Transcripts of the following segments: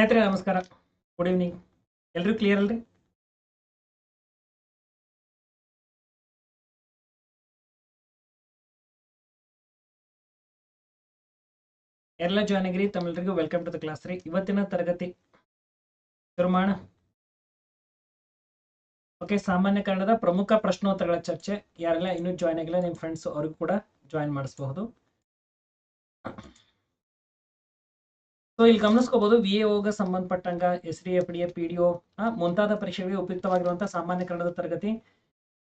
ಸ್ನೇಹಿತರೆ, ನಮಸ್ಕಾರ. Good evening ಎಲ್ರಿಗೂ ಕ್ಲಿಯರ್ ಅಲ್ರಿ? ಎಲ್ಲ ಜಾಯ್ನ್ ಆಗಿರಿ ತಮ್ಮೆಲ್ಲರಿಗೂ ವೆಲ್ಕಮ್ ಟು ದ ಕ್ಲಾಸ್ ರೀ. ಇವತ್ತಿನ ತರಗತಿ. ಶುರುಮಾಣ ಓಕೆ ಸಾಮಾನ್ಯ ಕನ್ನಡದ ಪ್ರಮುಖ ಪ್ರಶ್ನೋತ್ತರಗಳ ಚರ್ಚೆ. ಯಾರೆಲ್ಲ ಇನ್ನೂ ಜಾಯ್ನ್ ಆಗಿಲ್ಲ ನಿಮ್ಮ ಫ್ರೆಂಡ್ಸ್ ಅವ್ರಿಗೂ ಕೂಡ ಜಾಯ್ನ್ ಮಾಡಿಸಬಹುದು. ಸೊ ಇಲ್ಲಿ ಗಮನಿಸ್ಕೋಬಹುದು V A ಸಂಬಂಧಪಟ್ಟಂಗ S D, F D, A, P D O ಮುಂತಾದ ಪರೀಕ್ಷೆಗಳಿಗೆ ಉಪಯುಕ್ತವಾಗಿರುವಂತಹ ಸಾಮಾನ್ಯ ಕನ್ನಡದ ತರಗತಿ.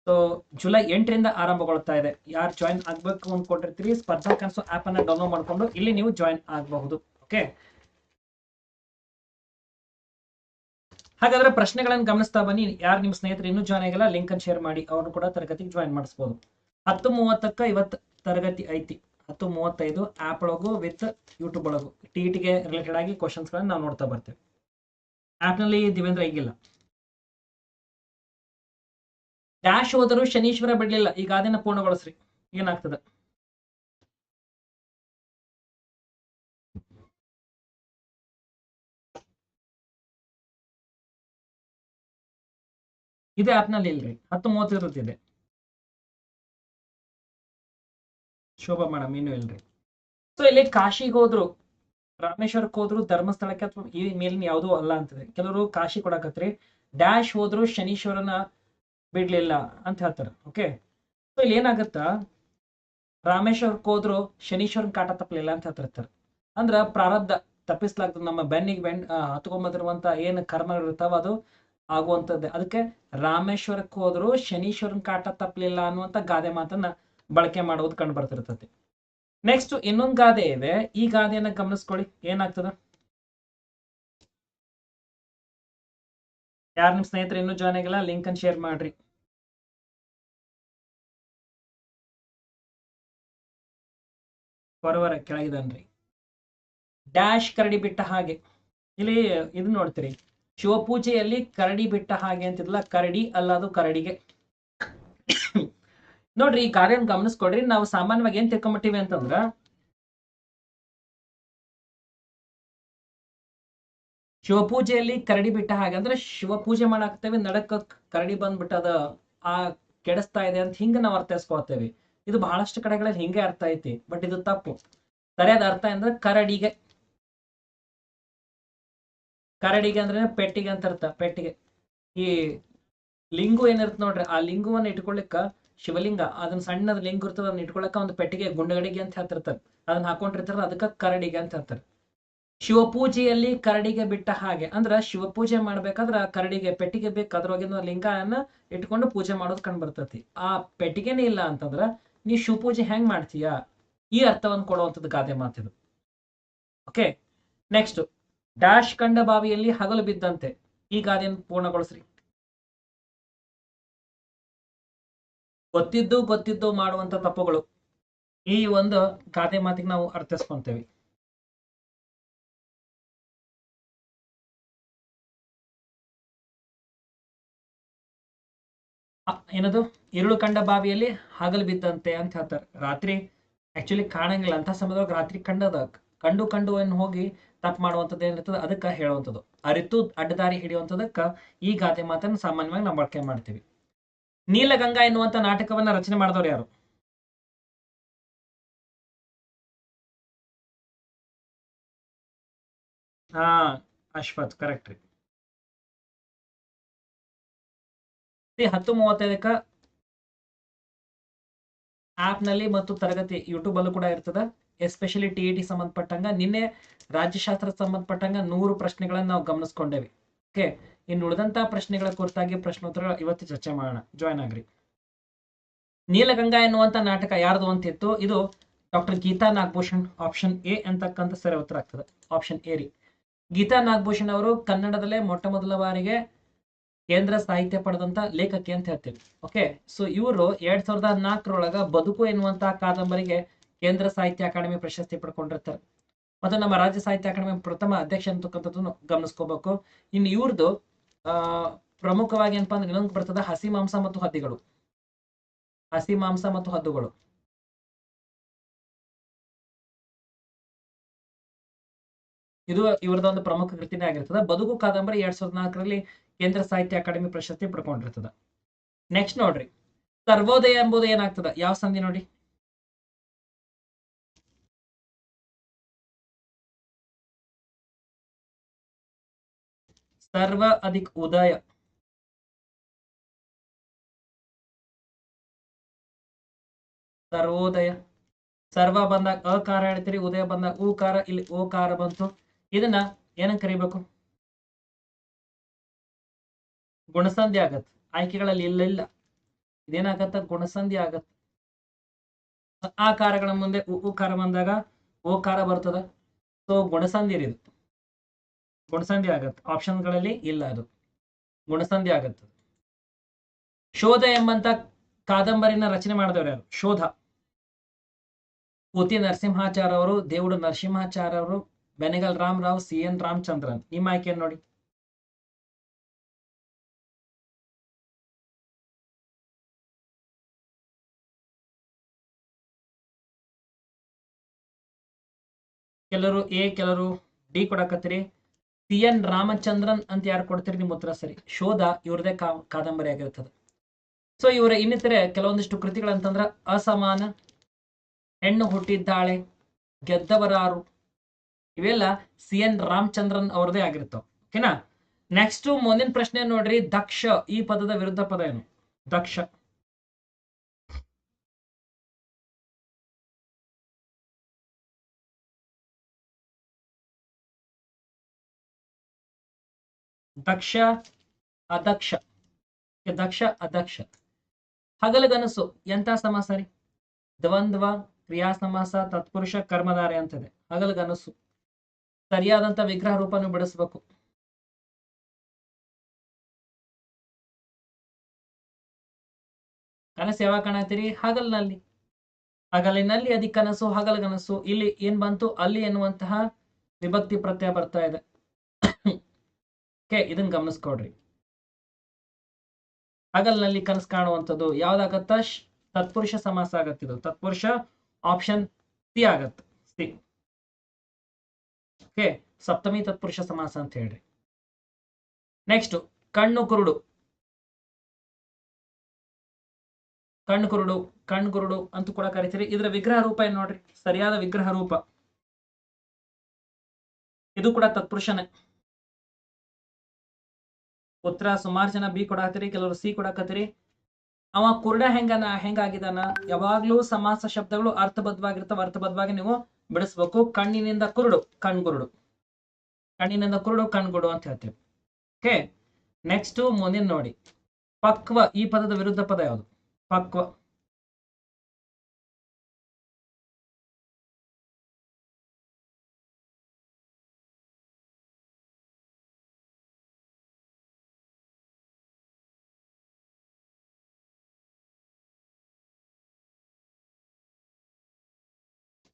ಸೊ ಜುಲೈ ಎಂಟರಿಂದ ಆರಂಭಗೊಳ್ತಾ ಇದೆ. ಯಾರು ಜಾಯಿನ್ ಆಗ್ಬೇಕು ಅಂದ್ಕೊಂಡಿರ್ತೀರಿ ಸ್ಪರ್ಧಾ ಕನಸು ಆಪ್ ಅನ್ನ ಡೌನ್ಲೋಡ್ ಮಾಡ್ಕೊಂಡು ಇಲ್ಲಿ ನೀವು ಜಾಯಿನ್ ಆಗಬಹುದು. ಓಕೆ ಹಾಗಾದ್ರೆ ಪ್ರಶ್ನೆಗಳನ್ನು ಗಮನಿಸ್ತಾ ಬನ್ನಿ. ಯಾರು ನಿಮ್ಮ ಸ್ನೇಹಿತರು ಇನ್ನೂ ಜಾಯ್ನ್ ಆಗಿಲ್ಲ ಲಿಂಕ್ ಅನ್ನು ಶೇರ್ ಮಾಡಿ, ಅವ್ರನ್ನ ಕೂಡ ತರಗತಿಗೆ ಜಾಯಿನ್ ಮಾಡಿಸ್ಬೋದು. ಹತ್ತು ಮೂವತ್ತಕ್ಕ ಇವತ್ತು ತರಗತಿ ಐತಿ. ಹತ್ತು ಮೂವತ್ತೈದು ಆಪ್ ಒಳಗು ವಿತ್ ಯೂಟ್ಯೂಬ್ ಒಳಗು. ಟಿ ಟಿಗೆ ರಿಲೇಟೆಡ್ ಆಗಿ ಕ್ವಶನ್ಸ್ಗಳನ್ನು ನಾವು ನೋಡ್ತಾ ಬರ್ತೇವೆ. ಆಪ್ನಲ್ಲಿ ದಿವೇಂದ್ರ ಈಗಿಲ್ಲ. ಡ್ಯಾಶ್ ಹೋದರೂ ಶನೀಶ್ವರ ಬಿಡಲಿಲ್ಲ. ಈಗ ಅದನ್ನು ಪೂರ್ಣಗೊಳಿಸ್ರಿ. ಏನಾಗ್ತದೆ? ಇದು ಆ್ಯಪ್ನಲ್ಲಿ ನಲ್ಲಿ ಇಲ್ರಿ. ಹತ್ತು ಮೂವತ್ತಿರುತ್ತಿದೆ ಶೋಭಾ ಮೇಡಮ್ ಏನು ಇಲ್ರಿ. ಸೊ ಇಲ್ಲಿ ಕಾಶಿಗೆ ಹೋದ್ರು ರಾಮೇಶ್ವರಕ್ಕೆ ಹೋದ್ರು, ಧರ್ಮಸ್ಥಳಕ್ಕೆ ಅಥವಾ ಈ ಮೇಲಿನ ಯಾವುದೂ ಅಲ್ಲ ಅಂತದೆ. ಕೆಲವರು ಕಾಶಿ ಕೊಡಕತ್ರಿ. ಡ್ಯಾಶ್ ಹೋದ್ರು, ಶನೀಶ್ವರನ ಬಿಡ್ಲಿಲ್ಲ ಅಂತ ಹೇಳ್ತಾರೆ. ಓಕೆ? ಸೊ ಇಲ್ಲಿ ಏನಾಗತ್ತ? ರಾಮೇಶ್ವರಕ್ಕೆ ಹೋದ್ರು, ಶನೀಶ್ವರನ್ ಕಾಟ ತಪ್ಪಲಿಲ್ಲ ಅಂತ ಹೇಳ್ತಿರ್ತಾರೆ. ಅಂದ್ರ ಪ್ರಾರಬ್ಧ ತಪ್ಪಿಸ್ಲಾಗ್ತದೆ. ನಮ್ಮ ಬೆನ್ನಿಗೆ ಬೆನ್ ಹತ್ಕೊಂಬಂದಿರುವಂತ ಏನು ಕರ್ಮಗಳಿರ್ತಾವ ಅದು ಆಗುವಂಥದ್ದೇ. ಅದಕ್ಕೆ ರಾಮೇಶ್ವರಕ್ಕೆ ಹೋದ್ರು, ಶನೀಶ್ವರನ್ ಕಾಟ ತಪ್ಪಲಿಲ್ಲ ಅನ್ನುವಂತ ಗಾದೆ ಮಾತನ್ನ ಬಳಕೆ ಮಾಡುವುದು ಕಂಡು ಬರ್ತಿರ್ತದೆ. ನೆಕ್ಸ್ಟ್ ಇನ್ನೊಂದು ಗಾದೆ ಇದೆ. ಈ ಗಾದೆಯನ್ನ ಗಮನಿಸ್ಕೊಳ್ಳಿ. ಏನಾಗ್ತದ? ಯಾರು ನಿಮ್ಮ ಸ್ನೇಹಿತರು ಇನ್ನೂ ಜಾಯ್ನ್ ಆಗಿಲ್ಲ? ಲಿಂಕ್ ಅನ್ನು ಶೇರ್ ಮಾಡ್ರಿ. ಹೊರವರ ಕೆಳಗಿದನ್ರಿ ಡ್ಯಾಶ್ ಕರಡಿ ಬಿಟ್ಟ ಹಾಗೆ. ಇಲ್ಲಿ ಇದು ನೋಡ್ತೀರಿ. ಶಿವಪೂಜೆಯಲ್ಲಿ ಕರಡಿ ಬಿಟ್ಟ ಹಾಗೆ ಅಂತಿದ್ಲ? ಕರಡಿ ಅಲ್ಲ, ಅದು ಕರಡಿಗೆ. ನೋಡ್ರಿ, ಈ ಕಾರ್ಯನ ಗಮನಿಸ್ಕೊಡ್ರಿ ನಾವು ಸಾಮಾನ್ಯವಾಗಿ ಏನ್ ತಿಳ್ಕೊಂಬಿಟ್ಟಿವಿ ಅಂತಂದ್ರ, ಶಿವಪೂಜೆಯಲ್ಲಿ ಕರಡಿ ಬಿಟ್ಟ ಹಾಗೆ, ಅಂದ್ರೆ ಶಿವಪೂಜೆ ಮಾಡಾಕ್ತೇವೆ ನಡಕ ಕರಡಿ ಬಂದ್ಬಿಟ್ಟದ ಆ ಕೆಡಿಸ್ತಾ ಇದೆ ಅಂತ ಹಿಂಗ ನಾವು ಅರ್ಥೈಸ್ಕೊಳ್ತೇವೆ. ಇದು ಬಹಳಷ್ಟು ಕಡೆಗಳಲ್ಲಿ ಹಿಂಗೆ ಅರ್ಥ ಐತಿ, ಬಟ್ ಇದು ತಪ್ಪು. ಸರಿಯಾದ ಅರ್ಥ ಅಂದ್ರೆ ಕರಡಿಗೆ. ಕರಡಿಗೆ ಅಂದ್ರೆ ಪೆಟ್ಟಿಗೆ ಅಂತ ಅರ್ಥ, ಪೆಟ್ಟಿಗೆ. ಈ ಲಿಂಗು ಏನಿರುತ್ತೆ ನೋಡ್ರಿ, ಆ ಲಿಂಗುವನ್ನ ಇಟ್ಕೊಳ್ಳಿಕ್ಕ ಶಿವಲಿಂಗ, ಅದನ್ನ ಸಣ್ಣದ ಲಿಂಗ ಇರ್ತದ, ಅದನ್ನ ಇಟ್ಕೊಳಕ ಒಂದು ಪೆಟ್ಟಿಗೆ ಗುಂಡಗಡಿಗೆ ಅಂತ ಹೇಳ್ತಿರ್ತಾರೆ. ಅದನ್ನ ಹಾಕೊಂಡಿರ್ತಾರ ಅದಕ್ಕ ಕರಡಿಗೆ ಅಂತ ಹೇಳ್ತಾರೆ. ಶಿವಪೂಜೆಯಲ್ಲಿ ಕರಡಿಗೆ ಬಿಟ್ಟ ಹಾಗೆ, ಅಂದ್ರ ಶಿವಪೂಜೆ ಮಾಡ್ಬೇಕಾದ್ರ ಕರಡಿಗೆ ಪೆಟ್ಟಿಗೆ ಬೇಕು, ಅದ್ರೊಳಗಿನ ಲಿಂಗನ ಇಟ್ಕೊಂಡು ಪೂಜೆ ಮಾಡೋದು ಕಂಡು ಬರ್ತತಿ. ಆ ಪೆಟ್ಟಿಗೆನೇ ಇಲ್ಲ ಅಂತಂದ್ರ ನೀ ಶಿವಪೂಜೆ ಹೆಂಗ್ ಮಾಡ್ತೀಯಾ? ಈ ಅರ್ಥವನ್ನು ಕೊಡುವಂಥದ್ದು ಗಾದೆ ಮಾತಿದು ಓಕೆ, ನೆಕ್ಸ್ಟ್. ಡ್ಯಾಶ್ ಕಂಡ ಬಾವಿಯಲ್ಲಿ ಹಗಲು ಬಿದ್ದಂತೆ. ಈ ಗಾದೆಯನ್ನು ಪೂರ್ಣಗೊಳಿಸ್ರಿ. ಗೊತ್ತಿದ್ದು ಗೊತ್ತಿದ್ದು ಮಾಡುವಂತ ತಪ್ಪುಗಳು. ಈ ಒಂದು ಗಾದೆ ಮಾತಿಗೆ ನಾವು ಅರ್ಥಿಸ್ಕೊಂತೇವೆ. ಏನದು? ಇರುಳು ಕಂಡ ಬಾವಿಯಲ್ಲಿ ಹಗಲು ಬಿದ್ದಂತೆ ಅಂತ ಹೇಳ್ತಾರೆ. ರಾತ್ರಿ ಆಕ್ಚುಲಿ ಕಾಣಂಗಿಲ್ಲ. ಅಂತ ಸಮಯದೊಳಗೆ ರಾತ್ರಿ ಕಂಡದ ಕಂಡು ಕಂಡು ಏನು ಹೋಗಿ ತಪ್ಪು ಮಾಡುವಂಥದ್ದು ಏನಿರ್ತದೆ ಅದಕ್ಕೆ ಹೇಳುವಂಥದ್ದು. ಅರಿತು ಅಡ್ಡದಾರಿ ಹಿಡಿಯುವಂಥದಕ್ಕೆ ಈ ಗಾದೆ ಮಾತನ್ನು ಸಾಮಾನ್ಯವಾಗಿ ನಾವು ಬಳಕೆ ಮಾಡ್ತೀವಿ. ನೀಲಗಂಗಾ ಎನ್ನುವಂತ ನಾಟಕವನ್ನ ರಚನೆ ಮಾಡಿದವರು ಯಾರು? ಹಾ, ಅಶ್ವಥ್ ಕರೆಕ್ಟ್ ರೀ. ಹತ್ತು ಮೂವತ್ತೈದಕ್ಕ ಆಪ್ನಲ್ಲಿ ಮತ್ತು ತರಗತಿ ಯೂಟ್ಯೂಬ್ ಅಲ್ಲೂ ಕೂಡ ಇರ್ತದ. ಎಸ್ಪೆಷಲಿ ಟಿ ಇ ಟಿ ಸಂಬಂಧಪಟ್ಟಂಗ, ನಿನ್ನೆ ರಾಜ್ಯಶಾಸ್ತ್ರ ಸಂಬಂಧಪಟ್ಟಂಗ ನೂರು ಪ್ರಶ್ನೆಗಳನ್ನ ನಾವು ಗಮನಿಸ್ಕೊಂಡೇವಿ. ಓಕೆ ಇನ್ನು ಉಳಿದಂತಹ ಪ್ರಶ್ನೆಗಳ ಕುರಿತಾಗಿ ಪ್ರಶ್ನೋತ್ತರ ಇವತ್ತು ಚರ್ಚೆ ಮಾಡೋಣ. ಜಾಯ್ನ್ ಆಗ್ರಿ. ನೀಲಗಂಗಾ ಎನ್ನುವಂತ ನಾಟಕ ಯಾರ್ದು ಅಂತಿತ್ತು? ಇದು doctor Geetha Nagabhushan option A ಅಂತಕ್ಕಂಥ ಸರಿ ಉತ್ತರ ಆಗ್ತದೆ. ಆಪ್ಷನ್ ಎ ರೀ. ಗೀತಾ ನಾಗಭೂಷಣ್ ಅವರು ಕನ್ನಡದಲ್ಲೇ ಮೊಟ್ಟ ಮೊದಲ ಬಾರಿಗೆ ಕೇಂದ್ರ ಸಾಹಿತ್ಯ ಪಡೆದಂತ ಲೇಖಕಿ ಅಂತ ಹೇಳ್ತೀವಿ. ಓಕೆ ಸೊ ಇವರು ಎರಡ್ ಸಾವಿರದ ನಾಲ್ಕರೊಳಗ ಬದುಕು ಎನ್ನುವಂತಹ ಕಾದಂಬರಿಗೆ ಕೇಂದ್ರ ಸಾಹಿತ್ಯ ಅಕಾಡೆಮಿ ಪ್ರಶಸ್ತಿ ಪಡ್ಕೊಂಡಿರ್ತಾರೆ. ಮತ್ತು ನಮ್ಮ ರಾಜ್ಯ ಸಾಹಿತ್ಯ ಅಕಾಡೆಮಿ ಪ್ರಥಮ ಅಧ್ಯಕ್ಷ ಅಂತಕ್ಕಂಥದ್ದನ್ನು ಗಮನಿಸ್ಕೋಬೇಕು. ಇನ್ನು ಇವ್ರದ್ದು ಪ್ರಮುಖವಾಗಿ ಏನಪ್ಪಾ ಅಂದ್ರೆ ಇನ್ನೊಂದು ಬರ್ತದ ಹಸಿ ಮಾಂಸ ಮತ್ತು ಹದ್ದಿಗಳು. ಹಸಿ ಮಾಂಸ ಮತ್ತು ಹದ್ದುಗಳು. ಇದು ಇವರದ ಒಂದು ಪ್ರಮುಖ ಕೃತಿನೇ ಆಗಿರ್ತದೆ. ಬದುಕು ಕಾದಂಬರಿ ಎರಡ್ ಸಾವಿರದ ನಾಲ್ಕರಲ್ಲಿ ಕೇಂದ್ರ ಸಾಹಿತ್ಯ ಅಕಾಡೆಮಿ ಪ್ರಶಸ್ತಿ ಪಡ್ಕೊಂಡಿರ್ತದ. ನೆಕ್ಸ್ಟ್ ನೋಡ್ರಿ. ಸರ್ವೋದಯ ಎಂಬುದು ಏನಾಗ್ತದ? ಯಾವ ಸಂಧಿ ನೋಡಿ? ಸರ್ವ ಅಧಿಕ ಉದಯ. ಸರ್ವೋದಯ. ಸರ್ವ ಬಂದಾಗ ಅಕಾರ ಹೇಳ್ತೀರಿ, ಉದಯ ಬಂದಾಗ ಊಕಾರ ಇಲ್ಲಿ ಓಕಾರ ಬಂತು. ಇದನ್ನ ಏನಂತ ಕರಿಬೇಕು? ಗುಣಸಂಧಿ ಆಗತ್ ಆಯ್ಕೆಗಳಲ್ಲಿ ಇಲ್ಲ ಇಲ್ಲ. ಇದೇನಾಗತ್ತ? ಗುಣಸಂಧಿ ಆಗತ್ ಆಕಾರಗಳ ಮುಂದೆ ಉ, ಉಕಾರ ಬಂದಾಗ ಓಕಾರ ಬರ್ತದ. ಸೊ ಗುಣಸಂಧಿ ಇದು ಗುಣಸಂಧಿ ಆಗತ್ತೆ. ಆಪ್ಷನ್ಗಳಲ್ಲಿ ಇಲ್ಲ ಅದು. ಗುಣಸಂಧಿ ಆಗತ್ತೆ. ಶೋಧ ಎಂಬಂತ ಕಾದಂಬರಿನ ರಚನೆ ಮಾಡಿದವರು ಯಾರು? ಶೋಧ. ಪೂತಿ ನರಸಿಂಹಾಚಾರ್ಯ ಅವರು, ದೇವುಡು ನರಸಿಂಹಾಚಾರ್ಯ ಅವರು, ಬೆನೆಗಲ್ ರಾಮ್ ರಾವ್ ಸಿ ಎನ್ ರಾಮಚಂದ್ರನ್. ನಿಮ್ಮ ಆಯ್ಕೆ ನೋಡಿ. ಕೆಲರು ಎ ಕೆಲವರು ಡಿ ಕೊಡಕತ್ತೀರಿ. ಸಿ ಎನ್ ರಾಮಚಂದ್ರನ್ ಅಂತ ಯಾರು ಕೊಡ್ತೀರಿ ನಿಮ್ಮ ಉತ್ತರ ಸರಿ. ಶೋಧ ಇವ್ರದೇ ಕಾದಂಬರಿ ಆಗಿರ್ತದೆ. ಸೊ ಇವರ ಇನ್ನಿತರೆ ಕೆಲವೊಂದಿಷ್ಟು ಕೃತಿಗಳಂತಂದ್ರ ಅಸಮಾನ, ಹೆಣ್ಣು ಹುಟ್ಟಿದ್ದಾಳೆ, ಗೆದ್ದವರಾರು, ಇವೆಲ್ಲ ಸಿ ಎನ್ ರಾಮಚಂದ್ರನ್ ಅವ್ರದೇ ಆಗಿರ್ತಾವ. ಓಕೆನಾ? ನೆಕ್ಸ್ಟ್ ಮುಂದಿನ ಪ್ರಶ್ನೆ ನೋಡ್ರಿ ದಕ್ಷ ಈ ಪದದ ವಿರುದ್ಧ ಪದ ಏನು? ದಕ್ಷ. ದಕ್ಷ ಅದಕ್ಷ ದಕ್ಷ ಅದಕ್ಷ ಹಗಲಗನಸು ಎಂತ ಸಮಾಸ ರೀ? ದ್ವಂದ್ವ ಕ್ರಿಯಾ ಸಮಾಸ, ತತ್ಪುರುಷ, ಕರ್ಮಧಾರೆ ಅಂತಿದೆ. ಹಗಲಗನಸು ಸರಿಯಾದಂತ ವಿಗ್ರಹ ರೂಪನು ಬಿಡಿಸ್ಬೇಕು. ಕನಸು ಯಾವಾಗ ಕಾಣತ್ತೀರಿ? ಹಗಲಿನಲ್ಲಿ. ಹಗಲಿನಲ್ಲಿ ಅದಿ ಕನಸು ಹಗಲಗನಸು ಇಲ್ಲಿ ಏನ್ ಬಂತು? ಅಲ್ಲಿ ಎನ್ನುವಂತಹ ವಿಭಕ್ತಿ ಪ್ರತ್ಯಯ ಬರ್ತಾ ಇದೆ. ಓಕೆ, ಇದನ್ನ ಗಮನಿಸ್ಕೊಡ್ರಿ ಹಗಲ್ನಲ್ಲಿ ಕನಸು ಕಾಣುವಂಥದ್ದು ಯಾವ್ದಾಗತ್ತ? ತತ್ಪುರುಷ ಸಮಾಸ ಆಗತ್ತಿದು ತತ್ಪುರುಷ ಆಪ್ಷನ್ ಸಿ ಆಗತ್ತೆ. ಸಿ. ಓಕೆ, ಸಪ್ತಮಿ ತತ್ಪುರುಷ ಸಮಾಸ ಅಂತ ಹೇಳ್ರಿ. ನೆಕ್ಸ್ಟ್ ಕಣ್ಣು ಕುರುಡು. ಕಣ್ಣು ಕುರುಡು ಕಣ್ಣು ಕುರುಡು ಅಂತ ಕೂಡ ಕರಿತೀರಿ. ಇದರ ವಿಗ್ರಹ ರೂಪ ಏನ್ ನೋಡ್ರಿ? ಸರಿಯಾದ ವಿಗ್ರಹ ರೂಪ. ಇದು ಕೂಡ ತತ್ಪುರುಷನೇ. ಉತ್ತರ ಸುಮಾರು ಜನ ಬಿ ಕೊಡಾಕತ್ತೀರಿ, ಕೆಲವರು ಸಿ ಕೊಡಾಕತ್ತೀರಿ. ಅವ ಕುರುಡ ಹೆಂಗನ ಹೆಂಗಾಗಿದಾನ ಯಾವಾಗ್ಲೂ ಸಮಾಸ ಶಬ್ದಗಳು ಅರ್ಥಬದ್ಧವಾಗಿರ್ತಾವ, ಅರ್ಥಬದ್ಧವಾಗಿ ನೀವು ಬಿಡಿಸ್ಬೇಕು. ಕಣ್ಣಿನಿಂದ ಕುರುಡು, ಕಣ್ಗುರುಡು. ಕಣ್ಣಿನಿಂದ ಕುರುಡು, ಕಣ್ಗುಡು ಅಂತ ಹೇಳ್ತೀವಿ. ಓಕೆ ನೆಕ್ಸ್ಟ್ ಮುಂದಿನ ನೋಡಿ. ಪಕ್ವ, ಈ ಪದದ ವಿರುದ್ಧ ಪದ ಯಾವುದು? ಪಕ್ವ.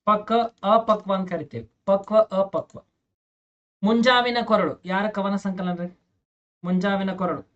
ಪಕ್ಕ ಅಪಕ್ವ ಅಂತ ಕರಿತೇವೆ. ಪಕ್ವ ಅಪಕ್ವ. ಮುಂಜಾವಿನ ಕೊರಳು. ಯಾರ ಕವನ ಸಂಕಲನ ರೀ? ಮುಂಜಾವಿನ ಕೊರಳು.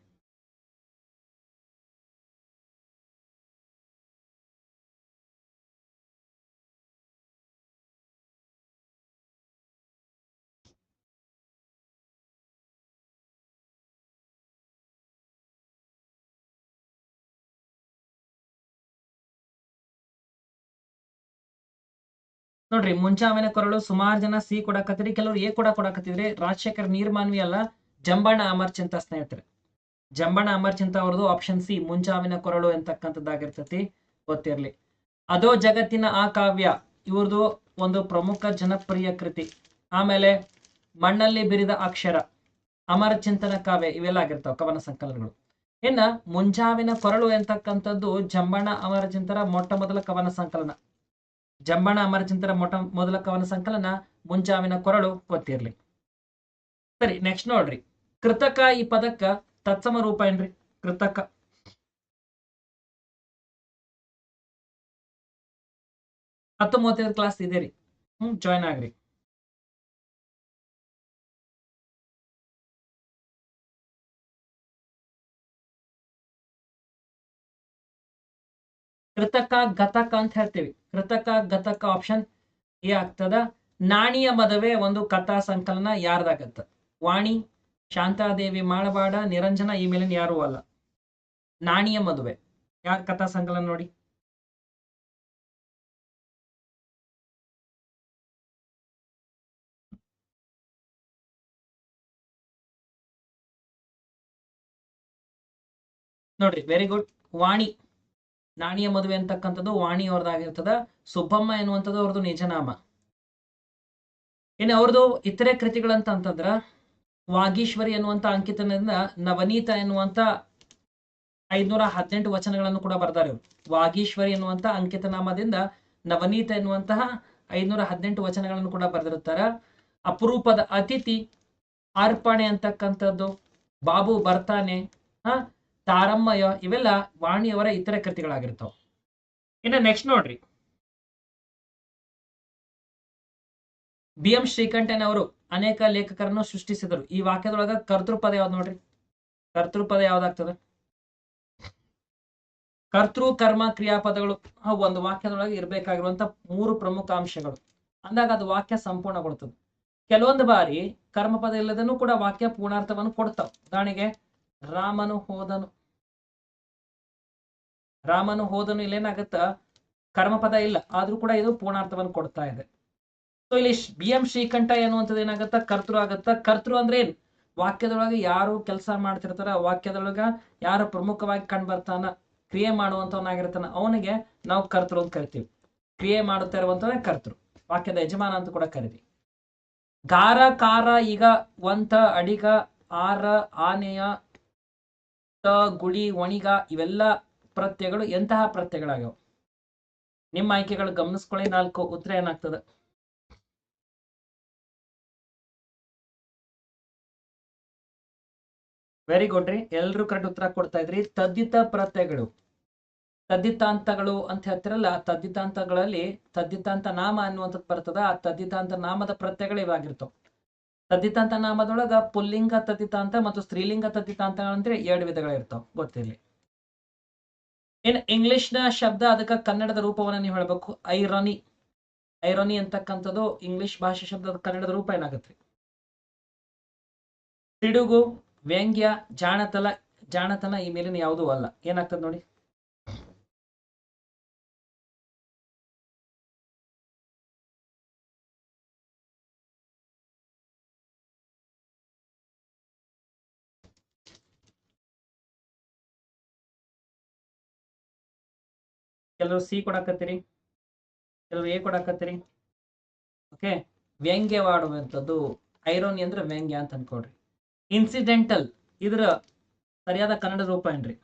ನೋಡ್ರಿ ಮುಂಚಾವಿನ ಕೊರಳು ಸುಮಾರು ಜನ ಸಿ ಕೊಡಕತ್ತೀರಿ, ಕೆಲವರು ಎ ಕೂಡ ಕೊಡಕತ್ತಿದ್ರಿ ರಾಜಶೇಖರ್ ನೀರ್ಮಾನ್ವಿ ಅಲ್ಲ, ಜಂಬಣ್ಣ ಅಮರ್ಚಿಂತ ಸ್ನೇಹಿತರೆ. ಜಂಬಣ್ಣ ಅಮರ್ಚಿಂತ ಅವ್ರದ್ದು ಆಪ್ಷನ್ ಸಿ ಮುಂಚಾವಿನ ಕೊರಳು ಎಂತಕ್ಕಂಥದ್ದಾಗಿರ್ತತಿ ಗೊತ್ತಿರ್ಲಿ. ಅದೋ ಜಗತ್ತಿನ ಆ ಕಾವ್ಯ, ಇವ್ರದ್ದು ಒಂದು ಪ್ರಮುಖ ಜನಪ್ರಿಯ ಕೃತಿ. ಆಮೇಲೆ ಮಣ್ಣಲ್ಲಿ ಬಿರಿದ ಅಕ್ಷರ ಅಮರ ಚಿಂತನ ಕಾವ್ಯ, ಇವೆಲ್ಲ ಆಗಿರ್ತಾವ ಕವನ ಸಂಕಲನಗಳು. ಇನ್ನ ಮುಂಜಾವಿನ ಕೊರಳು ಎಂತಕ್ಕಂಥದ್ದು ಜಂಬಣ್ಣ ಅಮರ ಚಿಂತರ ಮೊಟ್ಟ ಮೊದಲ ಕವನ ಸಂಕಲನ. ಜಂಬಣ್ಣ ಅಮರಚಿಂತರ ಮೊಟ್ಟ ಮೊದಲ ಕವನ ಸಂಕಲನ ಮುಂಚಾವಿನ ಕೊರಳು ಗೊತ್ತಿರ್ಲಿ ಸರಿ ನೆಕ್ಸ್ಟ್ ನೋಡ್ರಿ. ಕೃತಕ ಈ ಪದಕ್ಕ ತತ್ಸಮ ರೂಪ ಏನ್ರಿ? ಕೃತಕ. ಹತ್ತು ಮೂವತ್ತೈದು ಕ್ಲಾಸ್ ಇದೆ ರೀ. ಹ್ಮ್ ಜಾಯ್ನ್ ಆಗ್ರಿ. ಕೃತಕ ಗತಕ ಅಂತ ಹೇಳ್ತೀವಿ. ಕೃತಕ ಗತಕ ಆಪ್ಷನ್ ಎ ಆಗ್ತದ. ನಾಣಿಯ ಮದುವೆ ಒಂದು ಕಥಾ ಸಂಕಲನ ಯಾರ್ದಾಗತ್ತ? ವಾಣಿ, ಶಾಂತಾದೇವಿ ಮಾಳಬಾಡ ನಿರಂಜನ ಈ ಮೇಲಿನ ಯಾರೂ ಅಲ್ಲ. ನಾಣಿಯ ಮದುವೆ. ಯಾರ ಕಥಾ ಸಂಕಲನ ನೋಡಿ? ನೋಡ್ರಿ ವೆರಿ ಗುಡ್ ವಾಣಿ. ನಾಣಿಯ ಮದುವೆ ಅಂತಕ್ಕಂಥದ್ದು ವಾಣಿ ಅವ್ರದ್ದಾಗಿರ್ತದ, ಸುಬ್ಬಮ್ಮ ಎನ್ನುವಂಥದ್ದು ಅವ್ರದ್ದು ನಿಜನಾಮ. ಇನ್ನು ಅವ್ರದ್ದು ಇತರೆ ಕೃತಿಗಳಂತ ಅಂತಂದ್ರ, ವಾಗೀಶ್ವರಿ ಎನ್ನುವಂತ ಅಂಕಿತನದಿಂದ ನವನೀತ ಎನ್ನುವಂತ ಐದ್ನೂರ ಹದಿನೆಂಟು ವಚನಗಳನ್ನು ಕೂಡ ಬರ್ದಾರೆ ವಾಗೀಶ್ವರಿ ಎನ್ನುವಂತ ಅಂಕಿತ ನಾಮದಿಂದ ನವನೀತ ಎನ್ನುವಂತಹ ಐದ್ನೂರ ಹದಿನೆಂಟು ವಚನಗಳನ್ನು ಕೂಡ ಬರೆದಿರ್ತಾರ ಅಪರೂಪದ ಅತಿಥಿ ಅರ್ಪಣೆ ಅಂತಕ್ಕಂಥದ್ದು, ಬಾಬು ಬರ್ತಾನೆ, ಹ? ತಾರಮ್ಮಯ ಇವೆಲ್ಲ ವಾಣಿಯವರ ಇತರ ಕೃತಿಗಳಾಗಿರ್ತಾವ. ಇನ್ನು ನೆಕ್ಸ್ಟ್ ನೋಡ್ರಿ. ಬಿ ಎಂ ಶ್ರೀಕಂಠನ್ ಅವರು ಅನೇಕ ಲೇಖಕರನ್ನು ಸೃಷ್ಟಿಸಿದರು. ಈ ವಾಕ್ಯದೊಳಗ ಕರ್ತೃಪದ ಯಾವ್ದು ನೋಡ್ರಿ? ಕರ್ತೃಪದ ಯಾವ್ದಾಗ್ತದ? ಕರ್ತೃ, ಕರ್ಮ, ಕ್ರಿಯಾಪದಗಳು ಒಂದು ವಾಕ್ಯದೊಳಗೆ ಇರಬೇಕಾಗಿರುವಂತ ಮೂರು ಪ್ರಮುಖ ಅಂಶಗಳು. ಅಂದಾಗ ಅದು ವಾಕ್ಯ ಸಂಪೂರ್ಣಗೊಳ್ತದೆ. ಕೆಲವೊಂದು ಬಾರಿ ಕರ್ಮಪದ ಇಲ್ಲದನ್ನು ಕೂಡ ವಾಕ್ಯ ಪೂರ್ಣಾರ್ಥವನ್ನು ಕೊಡ್ತಾವ. ಉದಾಹರಣೆಗೆ, ರಾಮನು ಹೋದನು. ರಾಮನು ಹೋದನು, ಇಲ್ಲೇನಾಗತ್ತ? ಕರ್ಮಪದ ಇಲ್ಲ. ಆದ್ರೂ ಕೂಡ ಇದು ಪೂರ್ಣಾರ್ಥವನ್ನು ಕೊಡ್ತಾ ಇದೆ. ಸೊ ಇಲ್ಲಿ ಬಿ ಎಂ ಶ್ರೀಕಂಠ ಎನ್ನುವಂಥದ್ದು ಏನಾಗತ್ತ? ಕರ್ತೃ ಆಗತ್ತ? ಕರ್ತೃ ಅಂದ್ರೆ ಏನ್? ವಾಕ್ಯದೊಳಗೆ ಯಾರು ಕೆಲಸ ಮಾಡ್ತಿರ್ತಾರ ವಾಕ್ಯದೊಳಗ ಯಾರು ಪ್ರಮುಖವಾಗಿ ಕಂಡು ಬರ್ತಾನ ಕ್ರಿಯೆ ಮಾಡುವಂತವನಾಗಿರ್ತಾನ ಅವನಿಗೆ ನಾವು ಕರ್ತೃ ಅಂತ ಕರಿತೀವಿ. ಕ್ರಿಯೆ ಮಾಡುತ್ತಾ ಇರುವಂತವನೇ ಕರ್ತೃ. ವಾಕ್ಯದ ಯಜಮಾನ ಅಂತ ಕೂಡ ಕರಿತೀವಿ. ಗಾರ, ಕಾರ, ಈಗ, ವಂತ, ಅಡಿಗ, ಆರ, ಆನೆಯ, ತ ಗುಳಿ ಒಣಿಗ, ಇವೆಲ್ಲ ಪ್ರತ್ಯಯಗಳು ಎಂತಹ ಪ್ರತ್ಯಗಳಾಗ್ಯಾವ ನಿಮ್ಮ ಆಯ್ಕೆಗಳು ಗಮನಿಸ್ಕೊಳ್ಳಿ, ನಾಲ್ಕು ಉತ್ತರ ಏನಾಗ್ತದ? ವೆರಿ ಗುಡ್ ರೀ. ಎಲ್ರು ಕರೆಕ್ಟ್ ಉತ್ತರ ಕೊಡ್ತಾ ಇದ್ರಿ. ತದ್ದಿತ ಪ್ರತ್ಯಯಗಳು. ತದ್ದಿತಾಂತಗಳು ಅಂತ ಹೇಳ್ತಿರಲ್ಲ, ಆ ತದ್ದಿತಾಂತಗಳಲ್ಲಿ, ತದ್ದಿತಾಂತ ನಾಮ ಅನ್ನುವಂಥದ್ದು ಬರ್ತದ, ಆ ತದ್ದಿತಾಂತ ನಾಮದ ಪ್ರತ್ಯಯಗಳು ಇವಾಗಿರ್ತವೆ ತದ್ದಿತಾಂತ ನಾಮದೊಳಗ ಪುಲ್ಲಿಂಗ ತದ್ದಿತಾಂತ ಮತ್ತು ಸ್ತ್ರೀಲಿಂಗ ತದ್ದಿತಾಂತಗಳಂದ್ರೆ ಎರಡು ವಿಧಗಳಿರ್ತಾವ ಗೊತ್ತಿರ್ಲಿ. ಇನ್ ಇಂಗ್ಲಿಷ್ನ ಶಬ್ದ ಅದಕ್ಕೆ ಕನ್ನಡದ ರೂಪವನ್ನ ನೀವು ಹೇಳಬೇಕು. ಐರನಿ. ಐರನಿ ಅಂತಕ್ಕಂಥದ್ದು ಇಂಗ್ಲಿಷ್ ಭಾಷೆ ಶಬ್ದದ ಕನ್ನಡದ ರೂಪ ಏನಾಗುತ್ತೆ? ಸಿಡುಗು ವ್ಯಂಗ್ಯ, ಜಾಣತಲ, ಜಾಣತನ ಈ ಮೇಲಿನ ಯಾವುದೂ ಅಲ್ಲ. ಏನಾಗ್ತದೆ ನೋಡಿ. ಕೆಲವರು ಸಿ ಕೊಡಾಕತ್ತೀರಿ? ಕೆಲವರು ಎ ಕೊಡಾಕತ್ತೀರಿ? ಓಕೆ ವ್ಯಂಗ್ಯವಾಡುವಂಥದ್ದು ಐರೋನಿ ಅಂದ್ರೆ ವ್ಯಂಗ್ಯ ಅಂತ ಅನ್ಕೊಡ್ರಿ ಇನ್ಸಿಡೆಂಟಲ್ ಇದ್ರ ಸರಿಯಾದ ಕನ್ನಡ ರೂಪ ಏನ್ರಿ?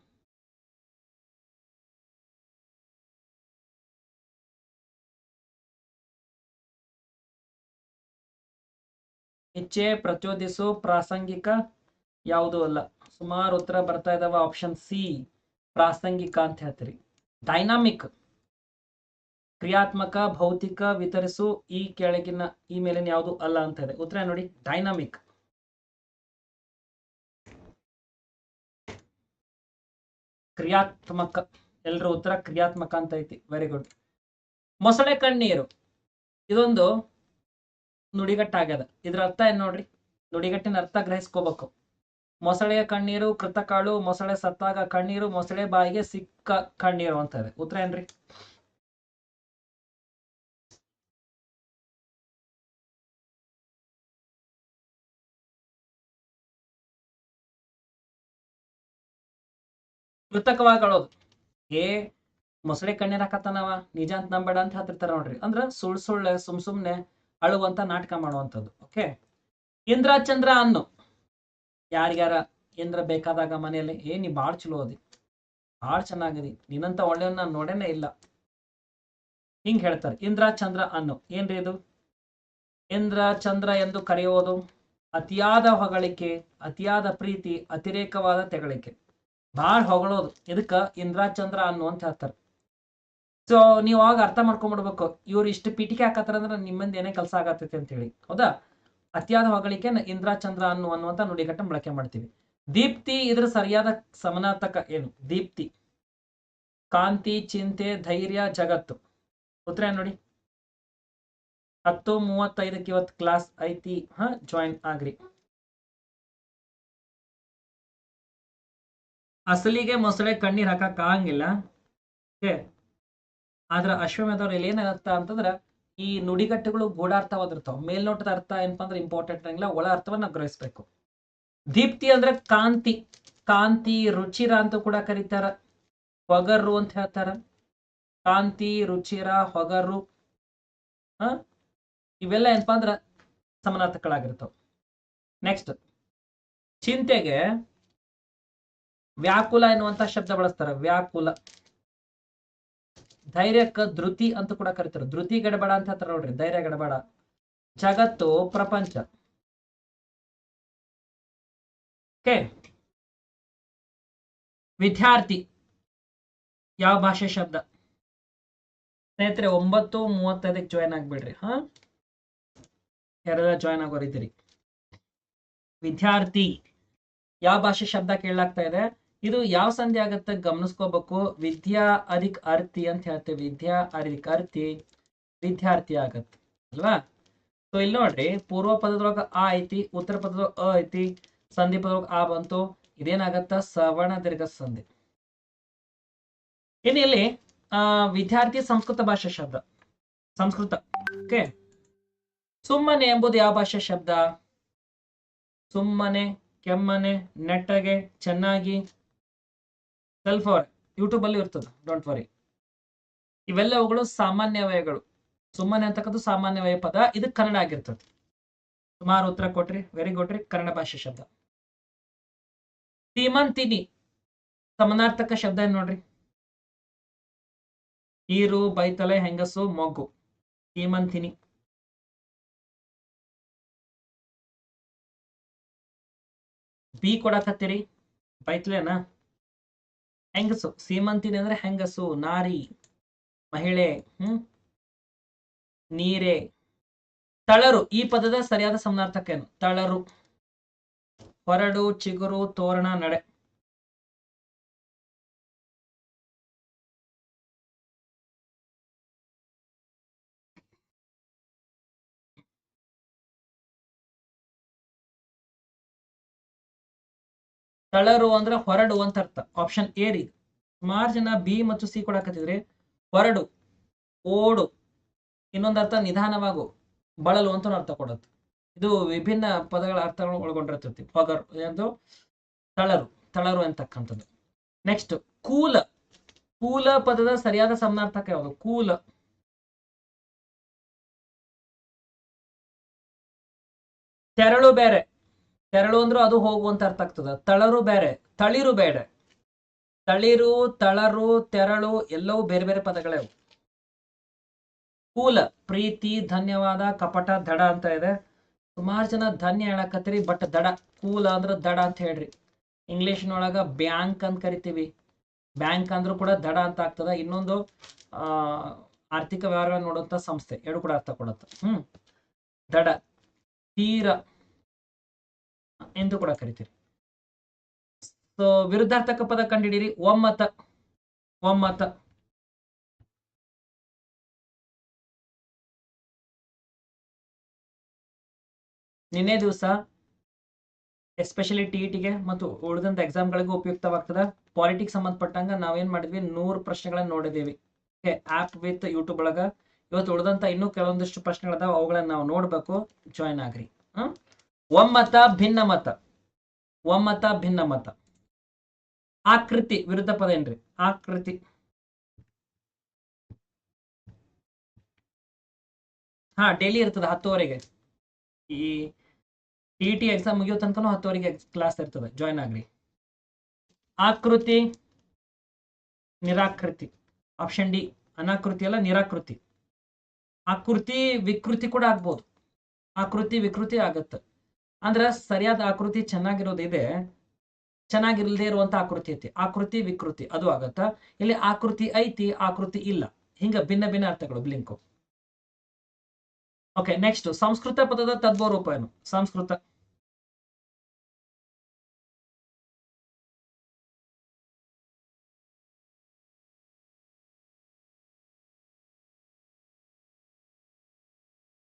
ಇಚ್ಛೆ ಪ್ರಚೋದಿಸು ಪ್ರಾಸಂಗಿಕ ಯಾವುದೂ ಅಲ್ಲ. ಸುಮಾರು ಉತ್ತರ ಬರ್ತಾ ಇದಾವ ಆಪ್ಷನ್ ಸಿ ಪ್ರಾಸಂಗಿಕ ಅಂತ ಹೇಳ್ತೀರಿ. ಡೈನಾಮಿಕ್, ಕ್ರಿಯಾತ್ಮಕ, ಭೌತಿಕ ವಿತರಿಸು ಈ ಕೆಳಗಿನ ಈ ಮೇಲಿನ ಯಾವುದು ಅಲ್ಲ ಅಂತ ಇದೆ. ಉತ್ತರ ನೋಡಿ, ಡೈನಾಮಿಕ್. ಕ್ರಿಯಾತ್ಮಕ, ಎಲ್ರ ಉತ್ತರ ಕ್ರಿಯಾತ್ಮಕ ಅಂತ ಐತಿ. ವೆರಿ ಗುಡ್ ಮೊಸಳೆ ಕಣ್ಣೀರು. ಇದೊಂದು ನುಡಿಗಟ್ಟಾಗ್ಯದ. ಇದ್ರ ಅರ್ಥ ಏನ್ ನೋಡ್ರಿ? ನುಡಿಗಟ್ಟಿನ ಅರ್ಥ ಗ್ರಹಿಸ್ಕೋಬೇಕು. ಮೊಸಳೆಯ ಕಣ್ಣೀರು ಕೃತಕಾಳು ಮೊಸಳೆ ಸತ್ತಾಗ ಕಣ್ಣೀರು, ಮೊಸಳೆ ಬಾಯಿಗೆ ಸಿಕ್ಕ ಕಣ್ಣೀರು ಅಂತ ಇದೆ. ಉತ್ತರ ಏನ್ರಿ? ಕೃತಕವಾಗಿ ಅಳೋದು ಏ, ಮೊಸಳೆ ಕಣ್ಣೀರ್ ಹಾಕತ್ತಾನವ, ನಿಜ ಅಂತ ನಂಬೇಡ ಅಂತ ಹೇಳ್ತಿರ್ತಾರ ನೋಡ್ರಿ. ಅಂದ್ರ ಸುಳ್ ಸುಳ್ಳೆ, ಸುಮ್ ಸುಮ್ನೆ ಅಳುವಂತ ನಾಟಕ ಮಾಡುವಂತದ್ದು ಓಕೆ ಇಂದ್ರ ಚಂದ್ರ ಅನ್ನು ಯಾರ್ಯಾರ ಇಂದ್ರ ಬೇಕಾದಾಗ ಮನೆಯಲ್ಲಿ, ಏ, ನೀ ಬಾಳ್ ಚಲೋ ಅದಿ ಭಾಳ ಚೆನ್ನಾಗದಿ ನಿನ್ನಂತ ಒಳ್ಳೆಯವ್ನ ನಾನ್ ನೋಡೇನೆ ಇಲ್ಲ. ಹಿಂಗ್ ಹೇಳ್ತಾರೆ. ಇಂದ್ರ ಚಂದ್ರ ಅನ್ನು, ಏನ್ರಿ ಇದು? ಇಂದ್ರ ಚಂದ್ರ ಎಂದು ಕರೆಯುವುದು ಅತಿಯಾದ ಹೊಗಳಿಕೆ, ಅತಿಯಾದ ಪ್ರೀತಿ, ಅತಿರೇಕವಾದ ತೆಗಳಿಕೆ. ಭಾಳ ಹೊಗಳೋದು. ಇದಕ್ಕ ಇಂದ್ರ ಚಂದ್ರ ಅನ್ನು ಅಂತ ಹೇಳ್ತಾರೆ. ಸೊ ನೀವು ಆಗ ಅರ್ಥ ಮಾಡ್ಕೊಂಡ್ಬಿಡ್ಬೇಕು ಇವ್ರು ಇಷ್ಟು ಪೀಠಿಕೆ ಹಾಕತ್ತಾರ ಅಂದ್ರೆ ನಿಮ್ಮಂದ ಏನೇ ಕೆಲಸ ಆಗತ್ತೈತಿ ಅಂತ ಹೇಳಿ ಹೌದಾ? ಅತಿಯಾದ ಹೊಗಳಿಕೆ ಇಂದ್ರ ಚಂದ್ರ ಅನ್ನು ಅನ್ನುವಂತ ನುಡಿಗಟ್ಟನ್ನು ಬಳಕೆ ಮಾಡ್ತೀವಿ. ದೀಪ್ತಿ ಇದ್ರ ಸರಿಯಾದ ಸಮನಾರ್ಥಕ ಏನು? ದೀಪ್ತಿ. ಕಾಂತಿ, ಚಿಂತೆ, ಧೈರ್ಯ, ಜಗತ್ತು. ಉತ್ತರ ನೋಡಿ? ಹತ್ತು, ಮೂವತ್ತೈದಕ್ಕೆ ಇವತ್ತು ಕ್ಲಾಸ್ ಐತಿ. ಹಾ ಜಾಯಿನ್ ಆಗ್ರಿ. ಅಸಲಿಗೆ ಮೊಸಳೆ ಕಣ್ಣೀರ್ ಹಾಕಕ್ ಆಗಂಗಿಲ್ಲ. ಆದ್ರ ಅಶ್ವಮೇಧವ್ರು ಇಲ್ಲಿ ಏನಾಗತ್ತ ಅಂತಂದ್ರ ಈ ನುಡಿಗಟ್ಟುಗಳು ಗೂಢಾರ್ಥವಾದಿರ್ತಾವ ಮೇಲ್ನೋಟದ ಅರ್ಥ ಏನಪ್ಪಾ ಅಂದ್ರೆ ಇಂಪಾರ್ಟೆಂಟ್ ಆಗಿಲ್ಲ ಒಳ ಅರ್ಥವನ್ನ ಗ್ರಹಿಸ್ಬೇಕು. ದೀಪ್ತಿ ಅಂದ್ರೆ ಕಾಂತಿ ಕಾಂತಿ ರುಚಿರ ಅಂತ ಕೂಡ ಕರೀತಾರ. ಹೊಗರು ಅಂತ ಹೇಳ್ತಾರ. ಕಾಂತಿ, ರುಚಿರ ಹೊಗರು ಹ? ಇವೆಲ್ಲ ಏನಪ್ಪಾ ಅಂದ್ರ ಸಮಾನಾರ್ಥಗಳಾಗಿರ್ತಾವ ನೆಕ್ಸ್ಟ್ ಚಿಂತೆಗೆ ವ್ಯಾಕುಲ ಎನ್ನುವಂತ ಶಬ್ದ ಬಳಸ್ತಾರ. ವ್ಯಾಕುಲ. ಧೈರ್ಯಕ್ಕ ಧೃತಿ ಅಂತ ಕೂಡ ಕರಿತಾರೆ. ಧೃತಿ ಗಡಬಡ ಅಂತ ಹೇಳ್ತಾರೆ ನೋಡ್ರಿ. ಧೈರ್ಯ ಗಡಬಡ. ಜಗತ್ತು ಪ್ರಪಂಚ. ಓಕೆ ವಿದ್ಯಾರ್ಥಿ. ಯಾವ ಭಾಷೆ ಶಬ್ದ? ಸ್ನೇಹಿತರೆ, ಒಂಬತ್ತು ಮೂವತ್ತೈದಕ್ಕೆ ಜಾಯ್ನ್ ಆಗ್ಬಿಡ್ರಿ. ಹಾ? ಎರಡ ಜಾಯ್ನ್ ಆಗೋರಿದ್ದೀರಿ? ವಿದ್ಯಾರ್ಥಿ. ಯಾವ ಭಾಷೆ ಶಬ್ದ ಕೇಳಲಾಗ್ತಾ ಇದೆ? ಇದು ಯಾವ ಸಂಧಿ ಆಗತ್ತ? ಗಮನಿಸ್ಕೋಬೇಕು. ವಿದ್ಯಾ ಅಧಿಕ ಅರ್ಥಿ ಅಂತ ಹೇಳ್ತೇವೆ. ವಿದ್ಯಾ ಅಧಿಕ ಅರ್ಥಿ ವಿದ್ಯಾರ್ಥಿ ಆಗತ್ತೆ. ಅಲ್ವಾ? ಸೊ ಇಲ್ಲಿ ನೋಡ್ರಿ, ಪೂರ್ವ ಪದದೊಳಗ ಆ ಐತಿ, ಉತ್ತರ ಪದದೊಳಗ ಅ ಐತಿ, ಸಂಧಿ ಪದದೊಳಗ ಆ ಬಂತು. ಇದೇನಾಗತ್ತ? ಸವರ್ಣ ದೀರ್ಘ ಸಂಧಿ. ಇನ್ನು ಇಲ್ಲಿ, ಆ, ವಿದ್ಯಾರ್ಥಿ ಸಂಸ್ಕೃತ ಭಾಷೆ ಶಬ್ದ. ಸಂಸ್ಕೃತ. ಓಕೆ ಸುಮ್ಮನೆ ಎಂಬುದು ಯಾವ ಭಾಷೆ ಶಬ್ದ? ಸುಮ್ಮನೆ, ಕೆಮ್ಮನೆ, ನೆಟ್ಟಗೆ, ಚೆನ್ನಾಗಿ ಸೆಲ್ಫ್ ಅವರ್ ಯೂಟ್ಯೂಬ್ ಅಲ್ಲಿ ಇರ್ತದೆ ಡೋಂಟ್ ವರಿ ಇವೆಲ್ಲವುಗಳು ಸಾಮಾನ್ಯವಯಗಳು ಸುಮ್ಮನೆ ಅಂತಕ್ಕದ್ದು ಸಾಮಾನ್ಯವಯ ಪದ, ಇದು ಕನ್ನಡ ಆಗಿರ್ತದೆ. ಸುಮಾರು ಉತ್ತರ ಕೊಟ್ರಿ ವೆರಿ ಗುಡ್ ರೀ, ಕನ್ನಡ ಭಾಷೆ ಶಬ್ದ. ಸೀಮಂತಿನಿ ಸಮನಾರ್ಥಕ ಶಬ್ದ ಏನ್ ನೋಡ್ರಿ? ಈರು, ಬೈತಲೆ, ಹೆಂಗಸು, ಮೊಗ್ಗು. ಸೀಮಂತಿನಿ ಬಿ ಕೊಡಕತ್ತೀರಿ, ಬೈತ್ಲೇನಾ? ಹೆಂಗಸು ಸೀಮಂತಿನಿ ಅಂದ್ರೆ ಹೆಂಗಸು, ನಾರಿ, ಮಹಿಳೆ, ಹ್ಮ್? ನೀರೆ, ತಳರು, ಈ ಪದದ ಸರಿಯಾದ ಸಮಾನಾರ್ಥಕ ಏನು ತಳರು. ಹೊರಡು, ಚಿಗುರು, ತೋರಣ, ನಡೆ. ತಳರು ಅಂದ್ರೆ ಹೊರಡು ಅಂತ ಅರ್ಥ. ಆಪ್ಷನ್ ಎ ರೀ ಸುಮಾರು ಜನ ಬಿ ಮತ್ತು ಸಿ ಕೊಡಕತ್ತಿದ್ರಿ ಹೊರಡು, ಓಡು, ಇನ್ನೊಂದು ಅರ್ಥ ನಿಧಾನವಾಗು, ಬಳಲು ಅಂತ ಅರ್ಥ ಕೊಡುತ್ತೆ. ಇದು ವಿಭಿನ್ನ ಪದಗಳ ಅರ್ಥಗಳು ಒಳಗೊಂಡಿರ್ತೈತಿ. ಪೊಗರು ಎಂದು ತಳರು ತಳರು ಅಂತಕ್ಕಂಥದ್ದು ನೆಕ್ಸ್ಟ್ ಕೂಲ. ಕೂಲ ಪದದ ಸರಿಯಾದ ಸಮನಾರ್ಥಕ ಯಾವುದು? ಕೂಲ. ತೆರಳು ಬೇರೆ. ತೆರಳು ಅಂದ್ರು ಅದು ಹೋಗುವಂತ ಅರ್ಥ ಆಗ್ತದ. ತಳರು ಬೇರೆ, ತಳಿರು ಬೇಡ ತಳಿರು, ತಳರು, ತೆರಳು ಎಲ್ಲವೂ ಬೇರೆ ಬೇರೆ ಪದಗಳೇ ಕೂಲ, ಪ್ರೀತಿ, ಧನ್ಯವಾದ, ಕಪಟ, ದಡ ಅಂತ ಇದೆ. ಸುಮಾರು ಜನ ಧನ್ಯ ಹೇಳಕತ್ತೀರಿ ಬಟ್ ದಡ, ಕೂಲ ಅಂದ್ರ ದಡ ಅಂತ ಹೇಳ್ರಿ. ಇಂಗ್ಲಿಷ್ನೊಳಗ ಬ್ಯಾಂಕ್ ಅಂತ ಕರಿತೀವಿ. ಬ್ಯಾಂಕ್ ಅಂದ್ರೂ ಕೂಡ ದಡ ಅಂತ ಆಗ್ತದ. ಇನ್ನೊಂದು ಆರ್ಥಿಕ ವ್ಯವಹಾರ ನೋಡುವಂತ ಸಂಸ್ಥೆ. ಎರಡು ಕೂಡ ಅರ್ಥ ಕೊಡುತ್ತೆ. ಹ್ಮ್. ದಡ, ತೀರ. ಎಂದು ಕೂಡ ಕರಿತೀರಿ. ಸೊ ವಿರುದ್ಧಾರ್ಥಕ ಪದ ಕಂಡುಹಿಡಿಯಿರಿ ಒಮ್ಮತ ಒಮ್ಮತ. ನಿನ್ನೆ ದಿವಸ ಎಸ್ಪೆಷಲಿ ಟಿ ಟಿಗೆ ಮತ್ತು ಉಳಿದಂತ ಎಕ್ಸಾಮ್ಗಳಿಗೂ ಉಪಯುಕ್ತವಾಗ್ತದ. ಪಾಲಿಟಿಕ್ಸ್ ಸಂಬಂಧಪಟ್ಟಂಗ ನಾವೇನ್ ಮಾಡಿದ್ವಿ? ನೂರು ಪ್ರಶ್ನೆಗಳನ್ನ ನೋಡಿದೀವಿ. ಆಪ್ ವಿತ್ ಯೂಟ್ಯೂಬ್ ಒಳಗ. ಇವತ್ತು ಉಳಿದಂತ ಇನ್ನೂ ಕೆಲವೊಂದಿಷ್ಟು ಪ್ರಶ್ನೆಗಳದಾವ. ಅವುಗಳನ್ನ ನಾವು ನೋಡ್ಬೇಕು. ಜಾಯ್ನ್ ಆಗ್ರಿ. ಹ್ಮ್? ಒಮ್ಮತ, ಭಿನ್ನ ಮತ. ಒಮ್ಮತ, ಭಿನ್ನ ಮತ. ಆಕೃತಿ, ವಿರುದ್ಧ ಪದ ಏನ್ರಿ? ಆಕೃತಿ. ಹಾ ಡೈಲಿ ಇರ್ತದೆ, ಹತ್ತುವರೆಗೆ. ಈ ಟಿ ಟಿ ಎಕ್ಸಾಮ್ ಮುಗಿಯೋ ತನಕನೂ ಹತ್ತುವರೆಗೆ ಕ್ಲಾಸ್ ಇರ್ತದೆ ಜಾಯ್ನ್ ಆಗ್ರಿ. ಆಕೃತಿ, ನಿರಾಕೃತಿ. ಆಪ್ಷನ್ ಡಿ ಅನಾಕೃತಿ ಅಲ್ಲ, ನಿರಾಕೃತಿ. ಆಕೃತಿ, ವಿಕೃತಿ ಕೂಡ ಆಗ್ಬೋದು. ಆಕೃತಿ, ವಿಕೃತಿ ಆಗತ್ತೆ. ಅಂದ್ರ ಸರಿಯಾದ ಆಕೃತಿ ಚೆನ್ನಾಗಿರೋದಿದೆ ಚೆನ್ನಾಗಿಲ್ಲದೆ ಇರುವಂತ ಆಕೃತಿ ಐತಿ. ಆಕೃತಿ, ವಿಕೃತಿ, ಅದು ಆಗತ್ತ. ಇಲ್ಲಿ ಆಕೃತಿ ಐತಿ, ಆಕೃತಿ ಇಲ್ಲ. ಹಿಂಗ ಭಿನ್ನ ಭಿನ್ನ ಅರ್ಥಗಳು ಬ್ಲಿಂಕು ಓಕೆ ನೆಕ್ಸ್ಟ್ ಸಂಸ್ಕೃತ ಪದದ ತದ್ಭವ ರೂಪ ಏನು ಸಂಸ್ಕೃತ.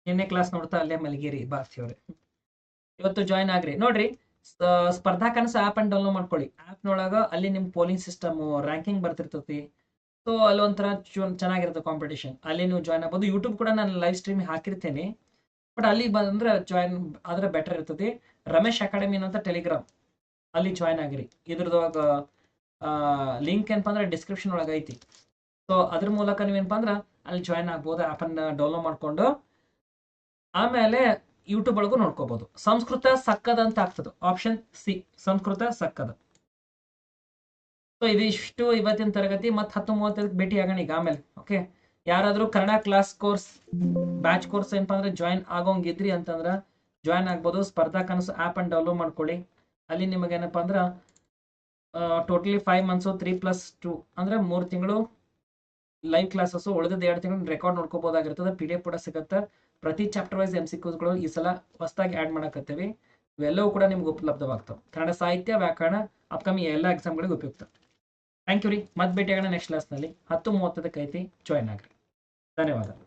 ನಿನ್ನೆ ಕ್ಲಾಸ್ ನೋಡ್ತಾ ಅಲ್ಲೇ ಮಲಗಿರಿ ಭಾರತಿ ಇವತ್ತು ಜಾಯ್ನ್ ಆಗ್ರಿ. ನೋಡ್ರಿ ಸ್ಪರ್ಧಾ ಕನಸು ಆಪ್ ಅನ್ನು ಡೌನ್ಲೋಡ್ ಮಾಡ್ಕೊಳ್ಳಿ. ಆ್ಯಪ್ನೊಳಗ ಅಲ್ಲಿ ನಿಮ್ ಪೋಲಿಂಗ್ ಸಿಸ್ಟಮ್ ರ್ಯಾಂಕಿಂಗ್ ಬರ್ತಿರ್ತೈತಿ. ಸೊ ಅಲ್ಲಿ ಒಂಥರ ಚೆನ್ನಾಗಿರುತ್ತೆ ಕಾಂಪಿಟೇಷನ್ ಅಲ್ಲಿ ನೀವು ಜಾಯ್ನ್ ಆಗ್ಬೋದು. ಯೂಟ್ಯೂಬ್ ಕೂಡ ನಾನು ಲೈವ್ ಸ್ಟ್ರೀಮ್ ಹಾಕಿರ್ತೇನೆ. ಬಟ್ ಅಲ್ಲಿ ಬಂದ್ರೆ ಜಾಯ್ನ್ ಆದ್ರೆ ಬೆಟರ್ ಇರ್ತದೆ ರಮೇಶ್ ಅಕಾಡೆಮಿ ಅಂತ ಟೆಲಿಗ್ರಾಮ್ ಅಲ್ಲಿ ಜಾಯ್ನ್ ಆಗಿರಿ. ಇದ್ರದಾಗ ಲಿಂಕ್ ಏನಪ್ಪ ಅಂದ್ರೆ ಡಿಸ್ಕ್ರಿಪ್ಷನ್ ಒಳಗೆ ಐತಿ. ಸೊ ಅದ್ರ ಮೂಲಕ ನೀವೇನಪ್ಪ ಅಂದ್ರೆ ಅಲ್ಲಿ ಜಾಯ್ನ್ ಆಗ್ಬೋದು ಆ್ಯಪನ್ನು ಡೌನ್ಲೋಡ್ ಮಾಡ್ಕೊಂಡು. ಆಮೇಲೆ ಯೂಟ್ಯೂಬ್ ಒಳಗೂ ನೋಡ್ಕೋಬಹುದು ಸಂಸ್ಕೃತ ಸಕ್ಕದ ಅಂತ ಆಗ್ತದೆ. ಆಪ್ಷನ್ ಸಿ ಸಂಸ್ಕೃತ ಸಕ್ಕದ. ಸೊ ಇದಿಷ್ಟು ಇವತ್ತಿನ ತರಗತಿ. ಮತ್ತೆ ಹತ್ತು ಮೂವತ್ತೈದಕ್ಕೆ ಭೇಟಿ ಆಗೋಣ ಈಗ ಆಮೇಲೆ. ಓಕೆ ಯಾರಾದ್ರೂ Kannada class course batch course ಏನಪ್ಪ ಅಂದ್ರೆ ಜಾಯಿನ್ ಆಗೋಂಗಿದ್ರಿ ಅಂತಂದ್ರ ಜಾಯಿನ್ ಆಗ್ಬೋದು. ಸ್ಪರ್ಧಾ ಕನಸು ಆ್ಯಪ್ ಅನ್ನು ಡೌನ್ಲೋಡ್ ಮಾಡ್ಕೊಳ್ಳಿ. ಅಲ್ಲಿ ನಿಮಗೆ ಏನಪ್ಪ ಅಂದ್ರೆ totally five months three plus two ಅಂದ್ರೆ ಮೂರು ತಿಂಗಳು ಲೈವ್ ಕ್ಲಾಸಸ್ಸು ಉಳಿದ ಎರಡು ತಿಂಗಳು ರೆಕಾರ್ಡ್ ನೋಡ್ಕೋಬೋದಾಗಿರ್ತದೆ. ಪಿ ಡಿ ಎಫ್ ಕೂಡ ಸಿಗುತ್ತೆ. ಪ್ರತಿ ಚಾಪ್ಟರ್ ವೈಸ್ ಎಂ ಸಿ ಕ್ಯೂಸ್ಗಳು ಈ ಸಲ ಹೊಸದಾಗಿ ಆ್ಯಡ್ ಮಾಡಕತ್ತೀವಿ. ಇವೆಲ್ಲವೂ ಕೂಡ ನಿಮ್ಗೆ ಉಪಲಬ್ಧವಾಗ್ತವೆ. ಕನ್ನಡ ಸಾಹಿತ್ಯ, ವ್ಯಾಕರಣ ಅಪ್ಕಮಿಂಗ್ ಎಲ್ಲ ಎಕ್ಸಾಮ್ಗಳಿಗೆ ಉಪಯುಕ್ತ. ಥ್ಯಾಂಕ್ ಯು ರೀ. ಮತ್ತೆ ಭೇಟಿಯಾಗೋಣ ನೆಕ್ಸ್ಟ್ ಕ್ಲಾಸ್ನಲ್ಲಿ ಹತ್ತು ಮೂವತ್ತದಕ್ಕೆ ಐತಿ. ಜಾಯ್ನ್ ಆಗ್ರಿ. ಧನ್ಯವಾದ.